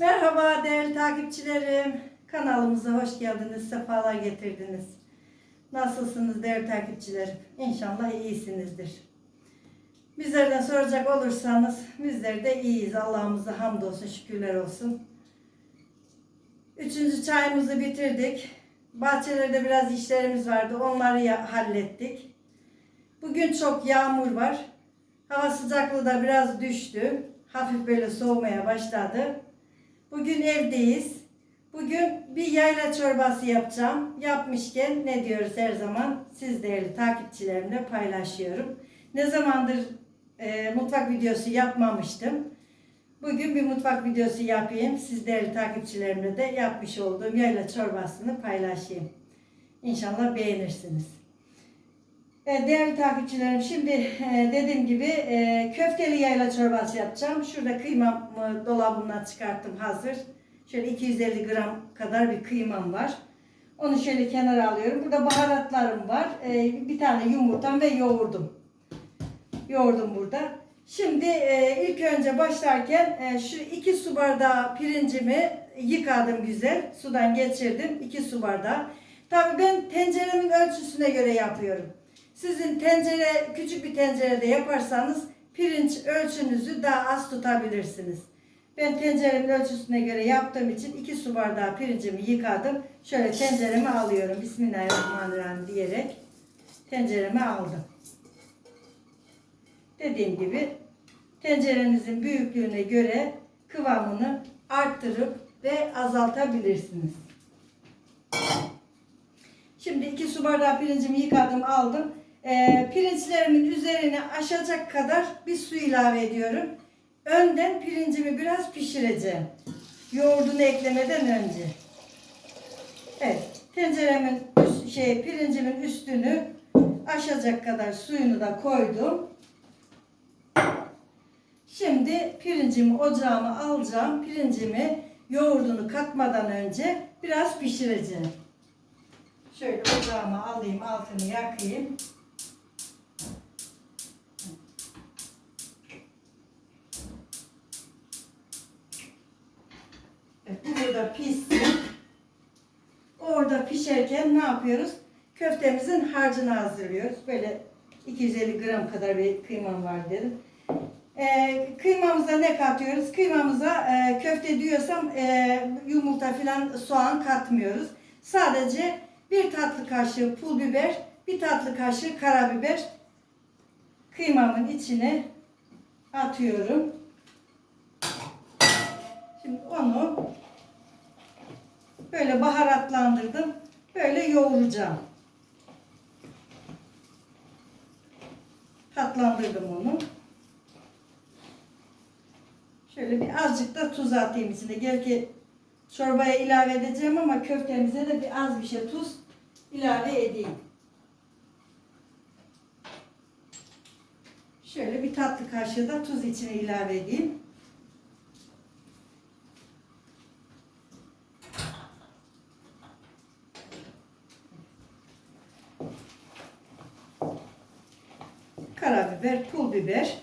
Merhaba değerli takipçilerim. Kanalımıza hoş geldiniz, sefalar getirdiniz. Nasılsınız değerli takipçilerim? İnşallah iyisinizdir. Bizlerden soracak olursanız bizler de iyiyiz. Allah'ımıza hamdolsun, şükürler olsun. Üçüncü çayımızı bitirdik. Bahçelerde biraz işlerimiz vardı. Onları hallettik. Bugün çok yağmur var. Hava sıcaklığı da biraz düştü. Hafif böyle soğumaya başladı. Bugün evdeyiz. Bugün bir yayla çorbası yapacağım. Yapmışken ne diyoruz her zaman? Siz değerli takipçilerimle paylaşıyorum. Ne zamandır e, mutfak videosu yapmamıştım. Bugün bir mutfak videosu yapayım. Siz değerli takipçilerimle de yapmış olduğum yayla çorbasını paylaşayım. İnşallah beğenirsiniz. E, Değerli takipçilerim şimdi e, dediğim gibi e, köfteli yayla çorbası yapacağım. Şurada kıymamı dolabımdan çıkarttım hazır. Şöyle 250 gram kadar bir kıymam var. Onu şöyle kenara alıyorum. Burada baharatlarım var. Bir tane yumurtam ve yoğurdum. Yoğurdum burada. Şimdi ilk önce başlarken şu iki su bardağı pirincimi yıkadım güzel. Sudan geçirdim. 2 su bardağı. Tabii ben tenceremin ölçüsüne göre yapıyorum. Sizin tencere küçük bir tencerede yaparsanız pirinç ölçünüzü daha az tutabilirsiniz. Ben tenceremin ölçüsüne göre yaptığım için 2 su bardağı pirincimi yıkadım. Şöyle tencereme alıyorum. Bismillahirrahmanirrahim diyerek tencereme aldım. Dediğim gibi tencerenizin büyüklüğüne göre kıvamını arttırıp ve azaltabilirsiniz. Şimdi 2 su bardağı pirincimi yıkadım aldım. Ee, pirinçlerimin üzerine aşacak kadar bir su ilave ediyorum. Önden pirincimi biraz pişireceğim. Yoğurdunu eklemeden önce. Evet, tenceremin şey pirincimin üstünü aşacak kadar suyunu da koydum. Şimdi pirincimi ocağıma alacağım. Pirincimi yoğurdunu katmadan önce biraz pişireceğim. Şöyle ocağıma alayım, altını yakayım. Evet, bu burada pişsin. Orada pişerken ne yapıyoruz? Köftemizin harcını hazırlıyoruz. Böyle 250 gram kadar bir kıymam var dedim. Ee, kıymamıza ne katıyoruz? Kıymamıza e, köfte diyorsam e, yumurta filan soğan katmıyoruz. Sadece bir tatlı kaşığı pul biber, bir tatlı kaşığı karabiber kıymamın içine atıyorum. Şimdi onu böyle baharatlandırdım. Böyle yoğuracağım. Tatlandırdım onu. Şöyle bir azıcık da tuz atayım içine. Gel ki çorbaya ilave edeceğim ama köftemize de bir az bir şey tuz ilave edeyim. Şöyle bir tatlı kaşığı da tuz içine ilave edeyim. Karabiber, pul biber,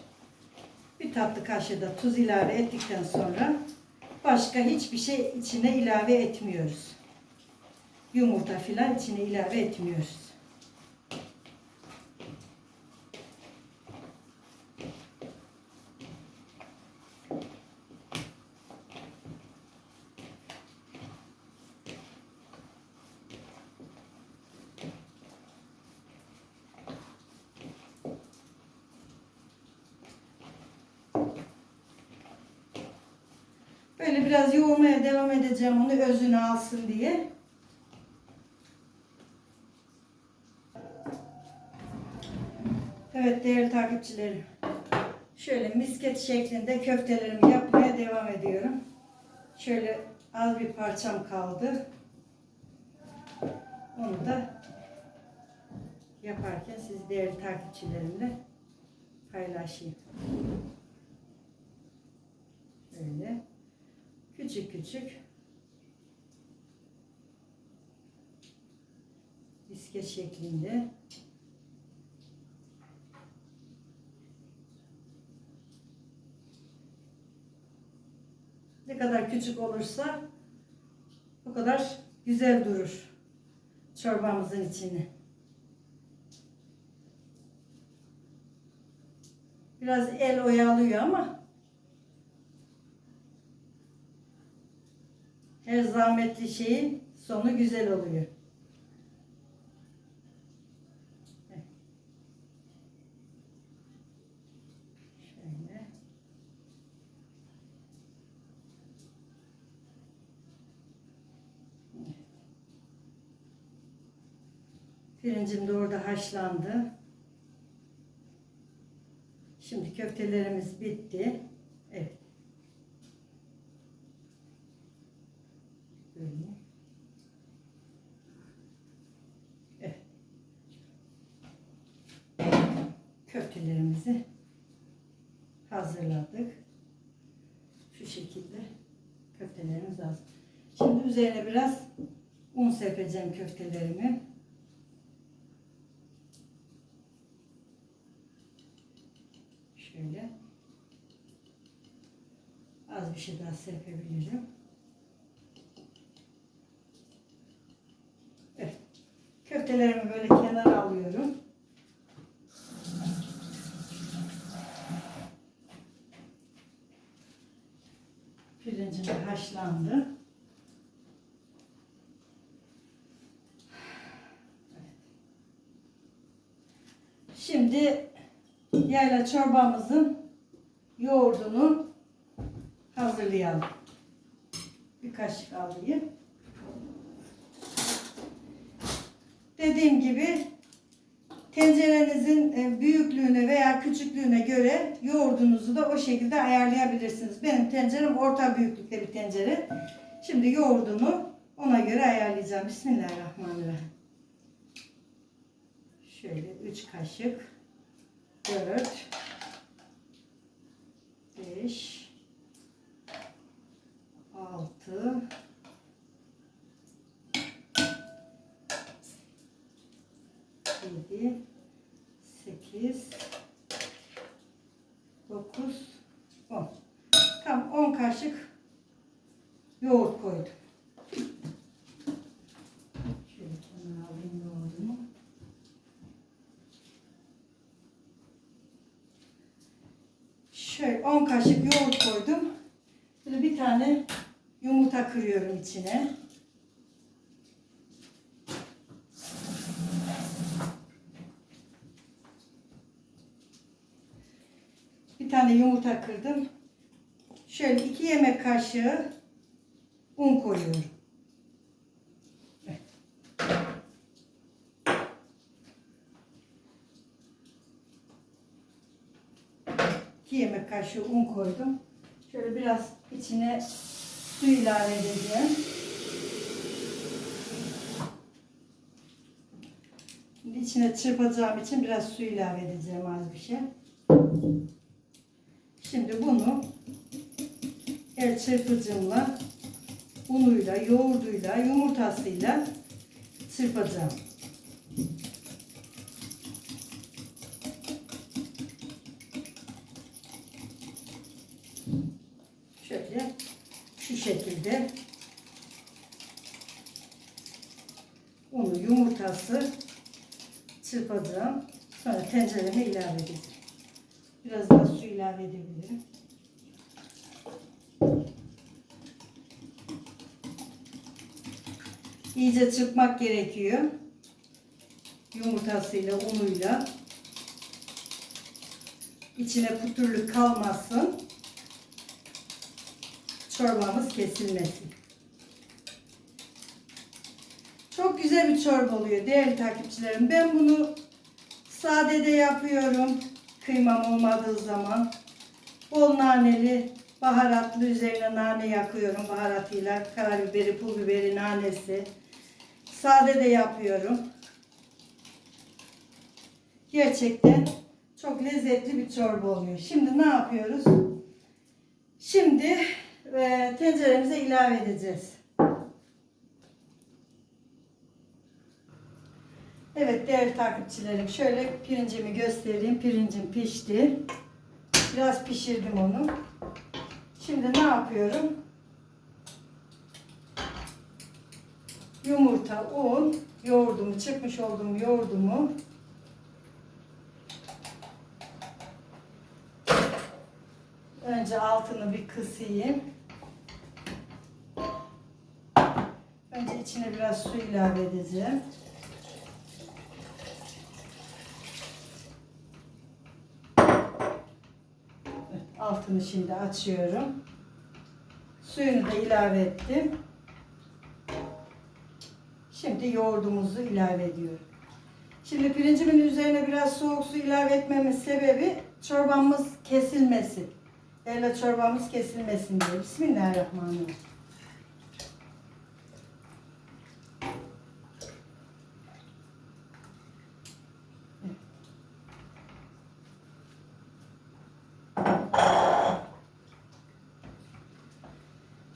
bir tatlı kaşığı da tuz ilave ettikten sonra başka hiçbir şey içine ilave etmiyoruz. Yumurta filan içine ilave etmiyoruz. Böyle biraz yoğurmaya devam edeceğim onu özünü alsın diye. Evet değerli takipçilerim. Şöyle misket şeklinde köftelerimi yapmaya devam ediyorum. Şöyle az bir parçam kaldı. Onu da yaparken siz değerli takipçilerimle paylaşayım. Böyle küçük küçük misket şeklinde Ne kadar küçük olursa o kadar güzel durur çorbamızın içini. Biraz el oyalıyor ama her zahmetli şeyin sonu güzel oluyor. Pirincim de orada haşlandı. Şimdi köftelerimiz bitti. Evet. Böyle. Köftelerimizi hazırladık. Şu şekilde köftelerimiz hazır. Şimdi üzerine biraz un serpeceğim köftelerimi. Şöyle. Az bir şey daha serpebilirim. Evet. Köftelerimi böyle kenara alıyorum. Pirincim haşlandı. Şimdi yayla çorbamızın yoğurdunu hazırlayalım. Bir kaşık alayım. Dediğim gibi tencerenizin e, büyüklüğüne veya küçüklüğüne göre yoğurdunuzu da o şekilde ayarlayabilirsiniz. Benim tencerem orta büyüklükte bir tencere. Şimdi yoğurdunu ona göre ayarlayacağım. Bismillahirrahmanirrahim. Şöyle 3 kaşık 4 5 6 7 8 9 10 Tam 10 kaşık yoğurt koydum. Şöyle kenara alayım yoğurdumu. Şöyle 10 kaşık yoğurt koydum. Böyle bir tane yumurta kırıyorum içine. Bir tane yumurta kırdım. Şöyle iki yemek kaşığı un koyuyorum. İki yemek kaşığı un koydum. Şöyle biraz içine su ilave edeceğim. Şimdi içine çırpacağım için biraz su ilave edeceğim az bir şey. Şimdi bunu el çırpıcımla unuyla, yoğurduyla, yumurtasıyla çırpacağım. Şöyle şu şekilde unu, yumurtası çırpacağım. Sonra tencereme ilave edeceğim. Biraz daha su ilave edebilirim. İyice çırpmak gerekiyor. Yumurtasıyla, unuyla. İçine pütürlük kalmasın. Çorbamız kesilmesin. Çok güzel bir çorba oluyor değerli takipçilerim. Ben bunu sade de yapıyorum. Kıymam olmadığı zaman. Bol naneli, baharatlı üzerine nane yakıyorum baharatıyla. Karabiberi, pul biberi, nanesi. Sade de yapıyorum. Gerçekten çok lezzetli bir çorba oluyor. Şimdi ne yapıyoruz? Şimdi e, tenceremize ilave edeceğiz. Evet değerli takipçilerim şöyle pirincimi göstereyim. Pirincim pişti. Biraz pişirdim onu. Şimdi ne yapıyorum? Yumurta, un, yoğurdumu, çıkmış olduğum yoğurdumu önce altını bir kısayım. Önce içine biraz su ilave edeceğim. Altını şimdi açıyorum. Suyunu da ilave ettim. Şimdi yoğurdumuzu ilave ediyorum. Şimdi pirincimin üzerine biraz soğuk su ilave etmemin sebebi çorbamız kesilmesin. Öyle çorbamız kesilmesin diye. Bismillahirrahmanirrahim.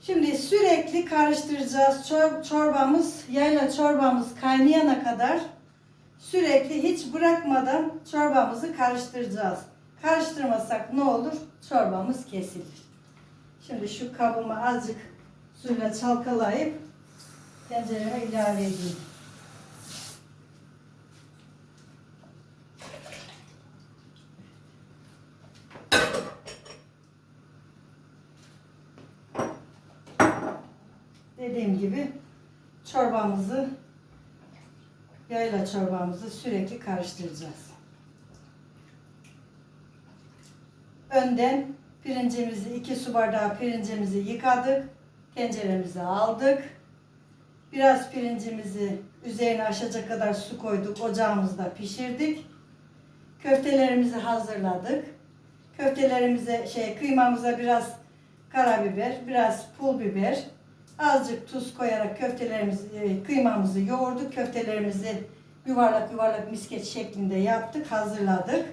Şimdi sürekli karıştıracağız. Çor- çorbamız, yayla çorbamız kaynayana kadar sürekli hiç bırakmadan çorbamızı karıştıracağız. Karıştırmasak ne olur? Çorbamız kesilir. Şimdi şu kabımı azıcık suyla çalkalayıp tencereme ilave edeyim. Dediğim gibi çorbamızı yayla çorbamızı sürekli karıştıracağız. Önden pirincimizi iki su bardağı pirincimizi yıkadık. Tenceremize aldık. Biraz pirincimizi üzerine aşacak kadar su koyduk. Ocağımızda pişirdik. Köftelerimizi hazırladık. Köftelerimize şey kıymamıza biraz karabiber, biraz pul biber, azıcık tuz koyarak köftelerimizi, e, kıymamızı yoğurduk. Köftelerimizi yuvarlak yuvarlak misket şeklinde yaptık, hazırladık.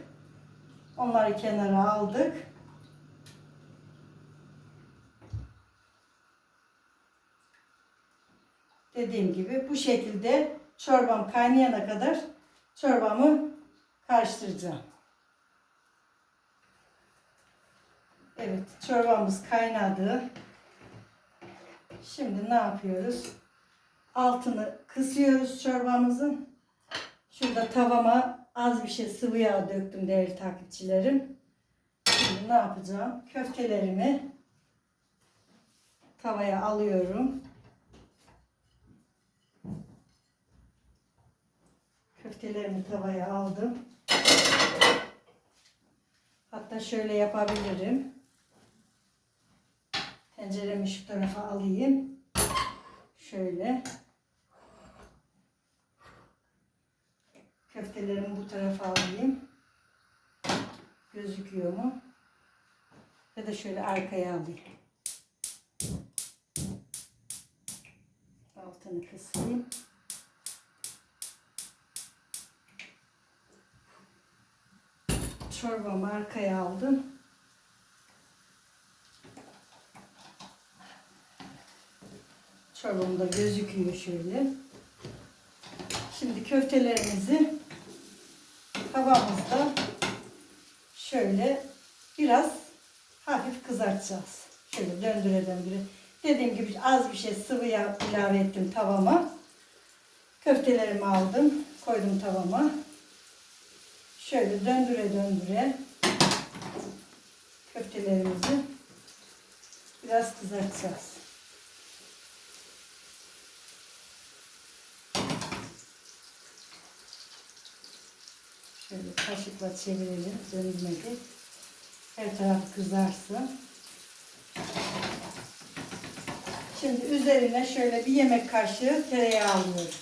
Onları kenara aldık. Dediğim gibi bu şekilde çorbam kaynayana kadar çorbamı karıştıracağım. Evet, çorbamız kaynadı. Şimdi ne yapıyoruz? Altını kısıyoruz çorbamızın. Şurada tavama az bir şey sıvı yağ döktüm değerli takipçilerim. Şimdi ne yapacağım? Köftelerimi tavaya alıyorum. Köftelerimi tavaya aldım. Hatta şöyle yapabilirim. Tenceremi şu tarafa alayım. Şöyle. Köftelerimi bu tarafa alayım. Gözüküyor mu? Ya da şöyle arkaya alayım. Altını kısayım. Çorbamı arkaya aldım. Çorbam da gözüküyor şöyle. Şimdi köftelerimizi tavamızda şöyle biraz hafif kızartacağız. Şöyle döndüre döndüre. Dediğim gibi az bir şey sıvı yağ ilave ettim tavama. Köftelerimi aldım. Koydum tavama. Şöyle döndüre döndüre köftelerimizi biraz kızartacağız. Şöyle kaşıkla çevirelim. Dönülmedi. Her taraf kızarsın. Şimdi üzerine şöyle bir yemek kaşığı tereyağı alıyorum.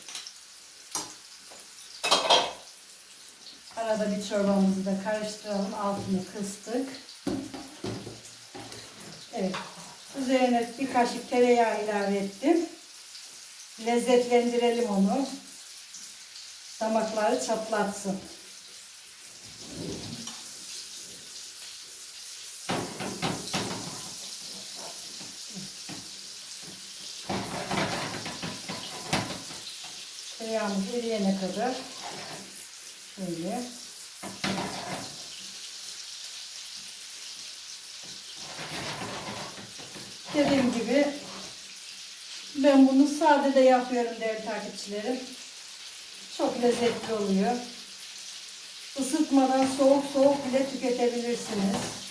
Arada bir çorbamızı da karıştıralım. Altını kıstık. Evet. Üzerine bir kaşık tereyağı ilave ettim. Lezzetlendirelim onu. Damakları çatlatsın. Tereyağımız eriyene kadar şöyle dediğim gibi Ben bunu sade de yapıyorum değerli takipçilerim. Çok lezzetli oluyor. Isıtmadan soğuk soğuk bile tüketebilirsiniz.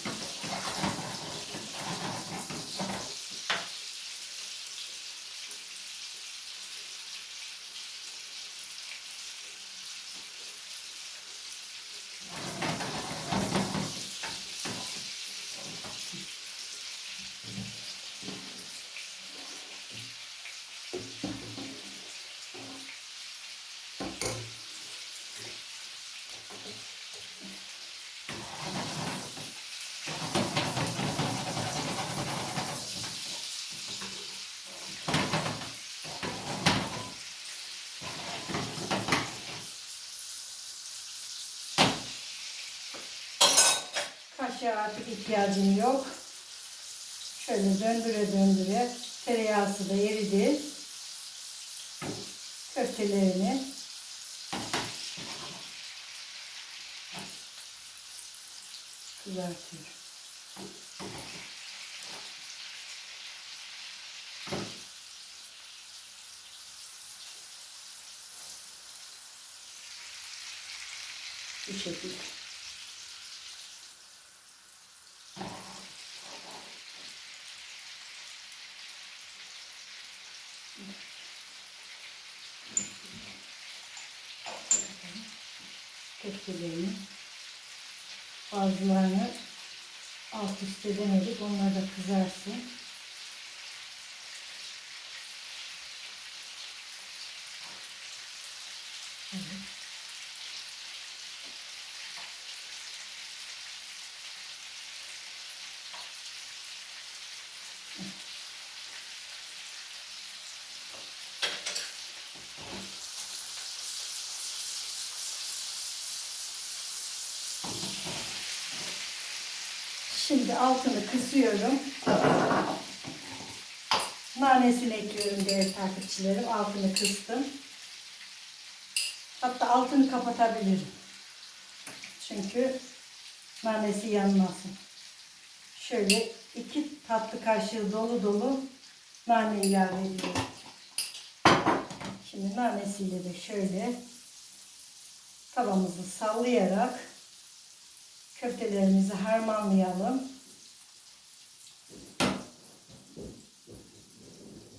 Kaşığa artık ihtiyacım yok. Şöyle döndüre döndüre tereyağısı da eridi. Köftelerini kızartıyorum. Bu şekilde. Köftelerini bazılarını alt üst edemedik. Onlar da kızarsın. Evet. Şimdi altını kısıyorum. Nanesini ekliyorum değerli takipçilerim. Altını kıstım. Hatta altını kapatabilirim. Çünkü nanesi yanmasın. Şöyle iki tatlı kaşığı dolu dolu nane ilave ediyorum. Şimdi nanesiyle de şöyle tavamızı sallayarak köftelerimizi harmanlayalım.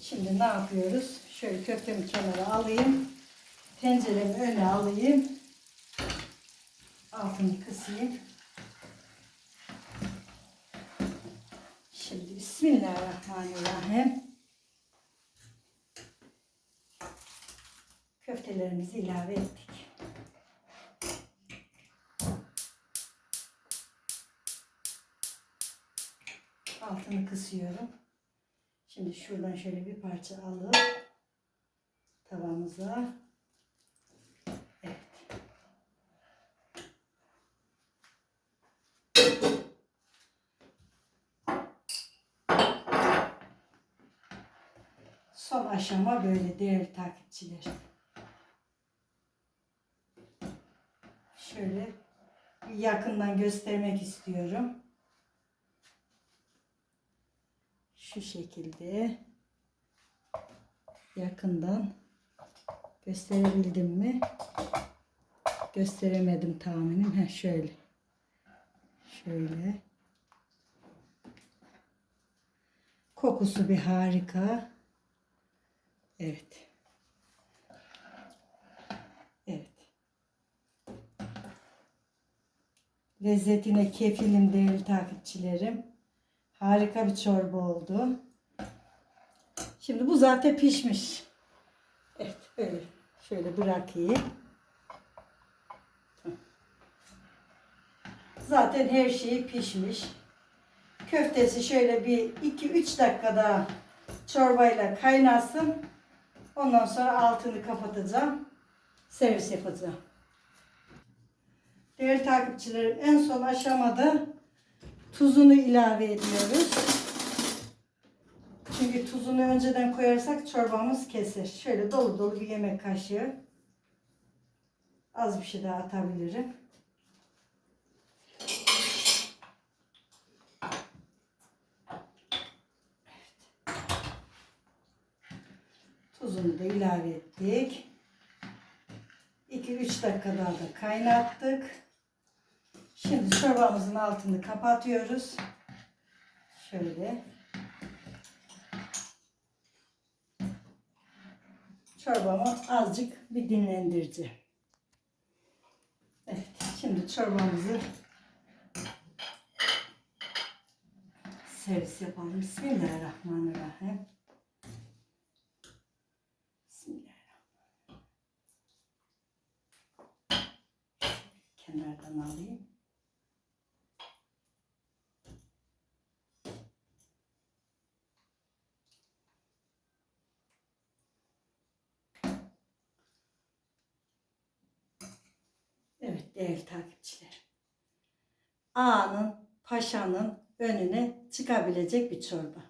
Şimdi ne yapıyoruz? Şöyle köftemi kenara alayım. Tenceremi öne alayım. Altını kısayım. Şimdi Bismillahirrahmanirrahim. Köftelerimizi ilave ettik. altını kısıyorum. Şimdi şuradan şöyle bir parça alıp tavamıza evet. Son aşama böyle değerli takipçiler. Şöyle yakından göstermek istiyorum. Şu şekilde yakından gösterebildim mi? Gösteremedim tahminim. Ha şöyle. Şöyle. Kokusu bir harika. Evet. Evet. Lezzetine kefilim değerli takipçilerim. Harika bir çorba oldu. Şimdi bu zaten pişmiş. Evet böyle. Şöyle bırakayım. Zaten her şeyi pişmiş. Köftesi şöyle bir 2-3 dakikada çorbayla kaynasın. Ondan sonra altını kapatacağım. Servis yapacağım. Değerli takipçilerim en son aşamada Tuzunu ilave ediyoruz. Çünkü tuzunu önceden koyarsak çorbamız keser. Şöyle dolu dolu bir yemek kaşığı. Az bir şey daha atabilirim. Tuzunu da ilave ettik. 2-3 dakika daha da kaynattık. Şimdi çorbamızın altını kapatıyoruz. Şöyle. Çorbamı azıcık bir dinlendireceğim. Evet, şimdi çorbamızı servis yapalım. Bismillahirrahmanirrahim. Bismillahirrahmanirrahim. Kenardan alayım. Evet değerli takipçiler. Ağanın, paşanın önüne çıkabilecek bir çorba.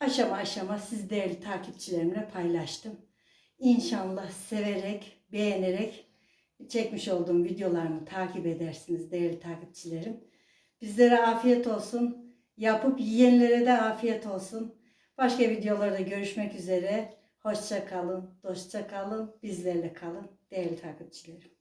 Aşama aşama siz değerli takipçilerimle paylaştım. İnşallah severek, beğenerek çekmiş olduğum videolarımı takip edersiniz değerli takipçilerim. Bizlere afiyet olsun. Yapıp yiyenlere de afiyet olsun. Başka videolarda görüşmek üzere. Hoşça kalın, dostça kalın, bizlerle kalın değerli takipçilerim.